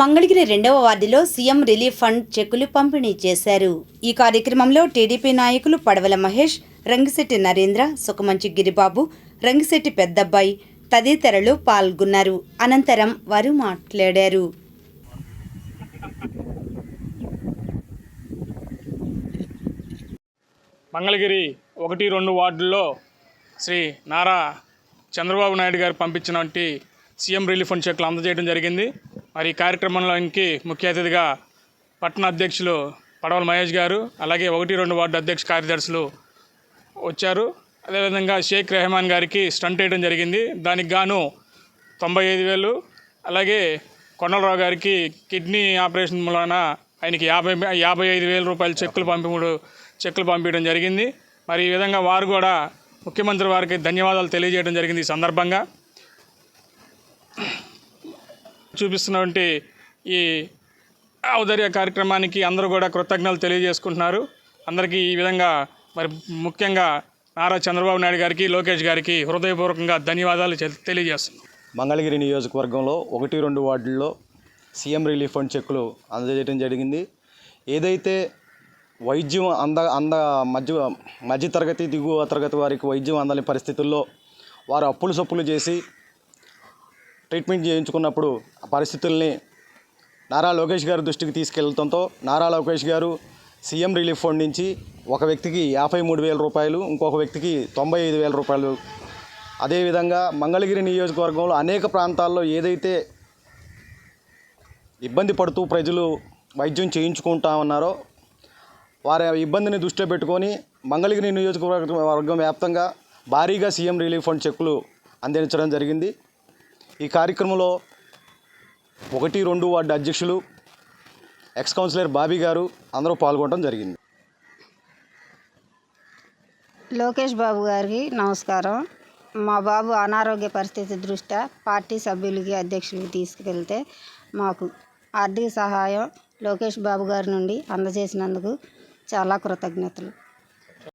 మంగళగిరి రెండవ వార్డులో CM relief fund చెక్కులు పంపిణీ చేశారు. ఈ కార్యక్రమంలో టీడీపీ నాయకులు పడవల మహేష్ రంగిశెట్టి నరేంద్ర సుఖమంచి గిరిబాబు రంగిశెట్టి పెద్దబ్బాయి తదితరులు పాల్గొన్నారు. అనంతరం వారు మాట్లాడారు. మంగళగిరి ఒకటి రెండు వార్డుల్లో శ్రీ నారా చంద్రబాబు నాయుడు గారు పంపించినటువంటి సీఎం రిలీఫ్ ఫండ్ చెక్లు అందజేయడం జరిగింది. మరి ఈ కార్యక్రమంలోనికి ముఖ్య అతిథిగా పట్టణ అధ్యక్షులు పడవల మహేష్ గారు అలాగే ఒకటి రెండు వార్డు అధ్యక్ష కార్యదర్శులు వచ్చారు. అదేవిధంగా షేక్ రెహమాన్ గారికి స్టంట్ వేయడం జరిగింది. దానికి గాను తొంభై ఐదు వేలు అలాగే కొండలరావు గారికి కిడ్నీ ఆపరేషన్ మూలన ఆయనకి యాభై యాభై ఐదు వేల రూపాయలు చెక్కులు పంపిడు చెక్కులు పంపించడం జరిగింది. మరి ఈ విధంగా వారు కూడా ముఖ్యమంత్రి వారికి ధన్యవాదాలు తెలియజేయడం జరిగింది ఈ సందర్భంగా. చూపిస్తున్నటువంటి ఈ ఔదర్య కార్యక్రమానికి అందరూ కూడా కృతజ్ఞతలు తెలియజేసుకుంటున్నారు. అందరికీ ఈ విధంగా మరి ముఖ్యంగా నారా చంద్రబాబు నాయుడు గారికి లోకేష్ గారికి హృదయపూర్వకంగా ధన్యవాదాలు తెలియజేస్తున్నాం. మంగళగిరి నియోజకవర్గంలో ఒకటి రెండు వార్డుల్లో సీఎం రిలీఫ్ ఫండ్ చెక్కులు అందజేయడం జరిగింది. ఏదైతే వైద్యం అంద అంద మధ్య మధ్యతరగతి దిగువ తరగతి వారికి వైద్యం అందని పరిస్థితుల్లో వారు అప్పులు సప్పులు చేసి ట్రీట్మెంట్ చేయించుకున్నప్పుడు పరిస్థితుల్ని నారా లోకేష్ గారి దృష్టికి తీసుకెళ్ళడంతో నారా లోకేష్ గారు సీఎం రిలీఫ్ ఫండ్ నుంచి ఒక వ్యక్తికి యాభై మూడు వేల రూపాయలు ఇంకొక వ్యక్తికి తొంభై ఐదు వేల రూపాయలు. అదేవిధంగా మంగళగిరి నియోజకవర్గంలో అనేక ప్రాంతాల్లో ఏదైతే ఇబ్బంది పడుతూ ప్రజలు వైద్యం చేయించుకుంటా ఉన్నారో వారి ఇబ్బందిని దృష్టిలో పెట్టుకొని మంగళగిరి నియోజకవర్గ వర్గం వ్యాప్తంగా భారీగా సీఎం రిలీఫ్ ఫండ్ చెక్కులు అందించడం జరిగింది. ఈ కార్యక్రమంలో ఒకటి రెండు వార్డు అధ్యక్షులు ఎక్స్ కౌన్సిలర్ బాబీ గారు అందరూ పాల్గొనడం జరిగింది. లోకేష్ బాబు గారికి నమస్కారం. మా బాబు అనారోగ్య పరిస్థితి దృష్ట్యా పార్టీ సభ్యులకి అధ్యక్షులకి తీసుకువెళ్తే మాకు ఆర్థిక సహాయం లోకేష్ బాబు గారి నుండి అందజేసినందుకు చాలా కృతజ్ఞతలు.